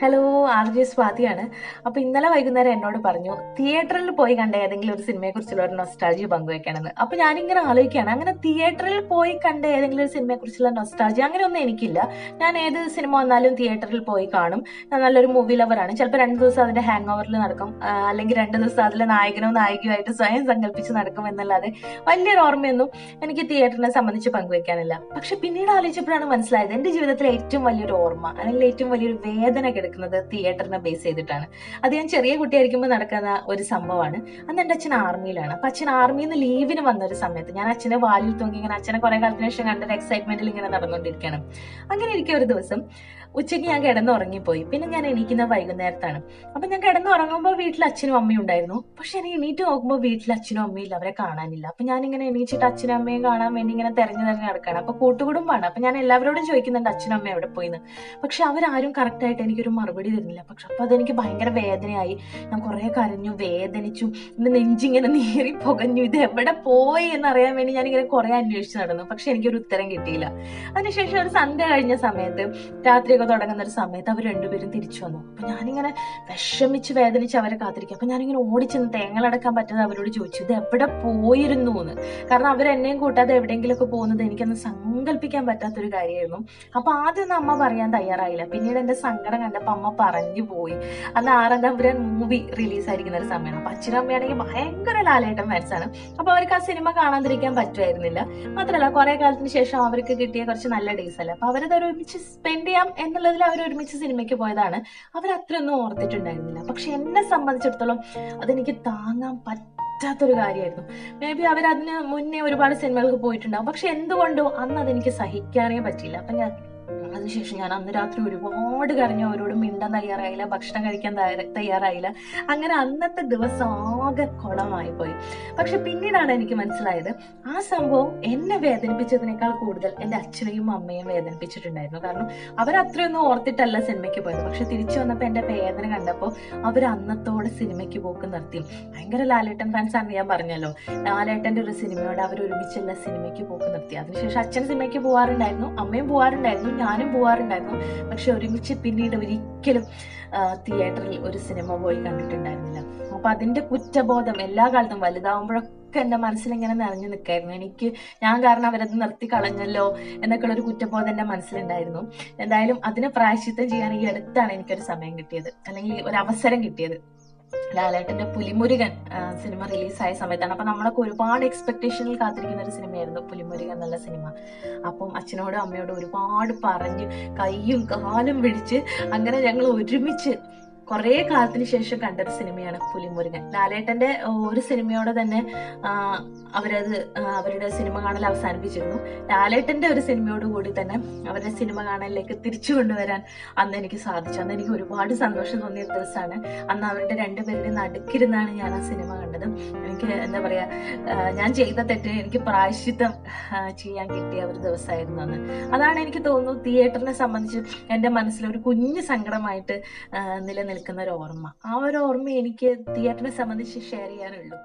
Hello R J സ്വാതിയാണ്. അപ്പൊ ഇന്നലെ വൈകുന്നേരം എന്നോട് പറഞ്ഞു തിയേറ്ററിൽ പോയി കണ്ട ഏതെങ്കിലും ഒരു സിനിമയെ കുറിച്ചുള്ള ഒരു നൊസ്റ്റാൾജി പങ്കുവെക്കണമെന്ന്. അപ്പൊ ഞാനിങ്ങനെ ആലോചിക്കുകയാണ് അങ്ങനെ തിയേറ്ററിൽ പോയി കണ്ട ഏതെങ്കിലും ഒരു സിനിമയെ കുറിച്ചുള്ള നൊസ്റ്റാൾജി അങ്ങനെ ഒന്നും എനിക്കില്ല. ഞാൻ ഏത് സിനിമ വന്നാലും തിയേറ്ററിൽ പോയി കാണും. ഞാൻ നല്ലൊരു മൂവി ലവറാണ് ചിലപ്പോൾ രണ്ട് ദിവസം അതിന്റെ ഹാങ് ഓവറിൽ നടക്കും അല്ലെങ്കിൽ രണ്ട് ദിവസം അതിലെ നായകനോ നായികയോ ആയിട്ട് സ്വയം സങ്കല്പിച്ച് നടക്കും എന്നല്ലാതെ വലിയൊരു ഓർമ്മയൊന്നും എനിക്ക് തിയേറ്ററിനെ സംബന്ധിച്ച് പങ്കുവെക്കാനില്ല. പക്ഷെ പിന്നീട് ആലോചിച്ചപ്പോഴാണ് മനസ്സിലായത് എന്റെ ജീവിതത്തിലെ ഏറ്റവും വലിയൊരു ഓർമ്മ അല്ലെങ്കിൽ ഏറ്റവും വലിയൊരു വേദന കിടക്കുന്നത് തിയേറ്ററിനെ ബേസ് ചെയ്തിട്ടാണ്. അത് ഞാൻ ചെറിയ കുട്ടിയായിരിക്കുമ്പോൾ നടക്കുന്ന ഒരു സംഭവമാണ്. അന്ന് എന്റെ അച്ഛൻ ആർമിയിലാണ് അപ്പൊ അച്ഛൻ ആർമിയിൽ നിന്ന് ലീവിന് വന്ന ഒരു സമയത്ത് ഞാൻ അച്ഛനെ വാലിൽ തൂങ്ങി ഇങ്ങനെ അച്ഛനെ കുറെ കാലത്തിന് ശേഷം കണ്ടൊരു എക്സൈറ്റ്മെന്റിൽ ഇങ്ങനെ നടന്നുകൊണ്ടിരിക്കുകയാണ് അങ്ങനെ ഇരിക്കുക ഒരു ദിവസം ഉച്ചയ്ക്ക് ഞാൻ കിടന്നുറങ്ങിപ്പോയി. പിന്നെ ഞാൻ എണീക്കുന്ന വൈകുന്നേരത്താണ്. അപ്പൊ ഞാൻ കിടന്നുറങ്ങുമ്പോൾ വീട്ടിൽ അച്ഛനും അമ്മയും ഉണ്ടായിരുന്നു. പക്ഷെ എനിക്ക് എണീറ്റ് നോക്കുമ്പോൾ വീട്ടിൽ അച്ഛനും അമ്മയും അവരെ കാണാനില്ല. അപ്പൊ ഞാൻ ഇങ്ങനെ എണീച്ചിട്ട് അച്ഛനും അമ്മയും കാണാൻ വേണ്ടി ഇങ്ങനെ തെരഞ്ഞു തെരഞ്ഞു നടക്കുകയാണ് അപ്പൊ കൂട്ടുകുടുംബാണ്. അപ്പൊ ഞാൻ എല്ലാവരോടും ചോദിക്കുന്നുണ്ട് അച്ഛനും അമ്മയും എവിടെ പോയിന്ന്? പക്ഷെ അവരാരും കറക്റ്റായിട്ട് എനിക്കൊരു മറുപടി തരുന്നില്ല. പക്ഷെ അപ്പൊ അതെനിക്ക് ഭയങ്കര വേദനയായി. ഞാൻ കുറേ കരഞ്ഞു വേദനിച്ചു. എന്റെ നെഞ്ചിങ്ങനെ നീറി പുകഞ്ഞു. ഇത് എവിടെ പോയി എന്നറിയാൻ വേണ്ടി ഞാൻ ഇങ്ങനെ കുറെ അന്വേഷിച്ച് നടന്നു. പക്ഷെ എനിക്കൊരു ഉത്തരം കിട്ടിയില്ല. അതിനുശേഷം ഒരു സന്ധ്യ കഴിഞ്ഞ സമയത്ത് രാത്രിയൊക്കെ തുടങ്ങുന്ന ഒരു സമയത്ത് അവർ രണ്ടുപേരും തിരിച്ചു വന്നു. അപ്പൊ ഞാനിങ്ങനെ വിഷമിച്ച് വേദനിച്ച് അവരെ കാത്തിരിക്കും. അപ്പൊ ഞാനിങ്ങനെ ഓടിച്ചെന്ന് തേങ്ങളടക്കാൻ പറ്റാതെ അവരോട് ചോദിച്ചു ഇത് എവിടെ പോയിരുന്നു എന്ന്? കാരണം അവർ എന്നെയും കൂട്ടാതെ എവിടെയെങ്കിലുമൊക്കെ പോകുന്നത് എനിക്കൊന്ന് സങ്കല്പിക്കാൻ പറ്റാത്തൊരു കാര്യമായിരുന്നു. അപ്പൊ ആദ്യം അമ്മ പറയാൻ തയ്യാറായില്ല. പിന്നീട് എന്റെ സങ്കടം കണ്ടപ്പോ അമ്മ പറഞ്ഞു പോയി. അന്ന് ആറാം തമ്പുരാൻ മൂവി റിലീസ് ആയിരിക്കുന്ന ഒരു സമയമാണ് അപ്പൊ അച്ഛനും അമ്മയാണെങ്കിൽ ഭയങ്കര ലാലേട്ടൻ ഫാൻസാണ് അപ്പൊ അവർക്ക് ആ സിനിമ കാണാതിരിക്കാൻ പറ്റുമായിരുന്നില്ല. മാത്രമല്ല കുറെ കാലത്തിന് ശേഷം അവർക്ക് കിട്ടിയ കുറച്ച് നല്ല ഡേയ്സ് അല്ലേ? അപ്പൊ അവരത് ഒരുമിച്ച് സ്പെൻഡ് ചെയ്യാം എന്നുള്ളതിൽ അവർ ഒരുമിച്ച് സിനിമയ്ക്ക് പോയതാണ്. അവർ അത്രയൊന്നും ഓർത്തിട്ടുണ്ടായിരുന്നില്ല. പക്ഷെ എന്നെ സംബന്ധിച്ചിടത്തോളം അതെനിക്ക് താങ്ങാൻ പറ്റും പറ്റാത്തൊരു കാര്യമായിരുന്നു. മേ ബി അവരതിന് മുന്നേ ഒരുപാട് സിനിമകൾക്ക് പോയിട്ടുണ്ടാവും. പക്ഷെ എന്തുകൊണ്ടോ അന്ന് അതെനിക്ക് സഹിക്കാനേ പറ്റിയില്ല. അപ്പം ഞാൻ അതിനുശേഷം ഞാൻ അന്ന് രാത്രി ഒരുപാട് കരഞ്ഞു. അവരോട് മിണ്ടാൻ തയ്യാറായില്ല ഭക്ഷണം കഴിക്കാൻ തയ്യാറായില്ല. അങ്ങനെ അന്നത്തെ ദിവസം ആകെ കുളമായി പോയി പക്ഷെ പിന്നീടാണ് എനിക്ക് മനസ്സിലായത് ആ സംഭവം എന്നെ വേദനിപ്പിച്ചതിനേക്കാൾ കൂടുതൽ എന്റെ അച്ഛനെയും അമ്മയും വേദനിപ്പിച്ചിട്ടുണ്ടായിരുന്നു. കാരണം അവർ അത്രയൊന്നും ഓർത്തിട്ടല്ല സിനിമയ്ക്ക് പോയത്. പക്ഷെ തിരിച്ചു വന്നപ്പോൾ എന്റെ വേദന കണ്ടപ്പോൾ അവർ അന്നത്തോടെ സിനിമയ്ക്ക് പോക്ക് നിർത്തി. ഭയങ്കര ലാലേട്ടൻ ഫാൻസ് ആണ് ഞാൻ പറഞ്ഞല്ലോ. ലാലേട്ടന്റെ ഒരു സിനിമയോട് അവർ ഒരുമിച്ചുള്ള സിനിമയ്ക്ക് പോക്ക് നിർത്തി. അതിനുശേഷം അച്ഛൻ സിനിമയ്ക്ക് പോകാറുണ്ടായിരുന്നു അമ്മയും പോകാറുണ്ടായിരുന്നു ഞാനും പോകാറുണ്ടായിരുന്നു പക്ഷെ ഒരുമിച്ച് പിന്നീട് ഒരിക്കലും തിയേറ്ററിൽ ഒരു സിനിമ പോയി കണ്ടിട്ടുണ്ടായിരുന്നില്ല. അപ്പൊ അതിന്റെ കുറ്റബോധം എല്ലാ കാലത്തും വലുതാവുമ്പോഴൊക്കെ എന്റെ മനസ്സിൽ ഇങ്ങനെ നിറഞ്ഞു നിൽക്കായിരുന്നു. എനിക്ക് ഞാൻ കാരണം അവരത് നിർത്തി കളഞ്ഞല്ലോ എന്നൊക്കെയുള്ള ഒരു കുറ്റബോധം എന്റെ മനസ്സിലുണ്ടായിരുന്നു. എന്തായാലും അതിനെ പ്രായശ്ചിത്തം ചെയ്യാൻ ഈ അടുത്താണ് എനിക്കൊരു സമയം കിട്ടിയത്. അല്ലെങ്കിൽ ഒരു അവസരം കിട്ടിയത്. ലാലേട്ടന്റെ പുലിമുരുകൻ സിനിമ റിലീസായ സമയത്താണ്. അപ്പൊ നമ്മളൊക്കെ ഒരുപാട് എക്സ്പെക്ടേഷനിൽ കാത്തിരിക്കുന്ന ഒരു സിനിമയായിരുന്നു പുലിമുരുകൻ എന്നുള്ള സിനിമ. അപ്പം അച്ഛനോടും അമ്മയോടും ഒരുപാട് പറഞ്ഞ് കയ്യും കാലും പിടിച്ച് അങ്ങനെ ഞങ്ങൾ ഒരുമിച്ച് കുറേ കാലത്തിന് ശേഷം കണ്ടൊരു സിനിമയാണ് പുലിമുരുകൻ. ലാലേട്ടന്റെ ഒരു സിനിമയോടെ തന്നെ അവരത് അവരുടെ സിനിമ കാണൽ അവസാനിപ്പിച്ചിരുന്നു. ലാലേട്ടന്റെ ഒരു സിനിമയോട് കൂടി തന്നെ അവരുടെ സിനിമ കാണലിലേക്ക് തിരിച്ചു കൊണ്ടുവരാൻ അന്ന് എനിക്ക് സാധിച്ചു. അന്ന് എനിക്ക് ഒരുപാട് സന്തോഷം തോന്നിയ ദിവസമാണ്. അന്ന് അവരുടെ രണ്ടുപേരുടെ നടുക്കിരുന്നാണ് ഞാൻ ആ സിനിമ കണ്ടത്. എനിക്ക് എന്താ പറയാ ഞാൻ ചെയ്ത തെറ്റ് എനിക്ക് പ്രായശ്ചിത്തം ചെയ്യാൻ കിട്ടിയ ഒരു ദിവസമായിരുന്നു അന്ന്. അതാണ് എനിക്ക് തോന്നുന്നു തിയേറ്ററിനെ സംബന്ധിച്ച് എന്റെ മനസ്സിൽ ഒരു കുഞ്ഞു സങ്കടമായിട്ട് ആ, നിലനിൽക്കുന്ന ഒരു ഓർമ്മ ആ ഒരു ഓർമ്മ എനിക്ക് തിയേറ്ററിനെ സംബന്ധിച്ച് ഷെയർ ചെയ്യാനുള്ളൂ.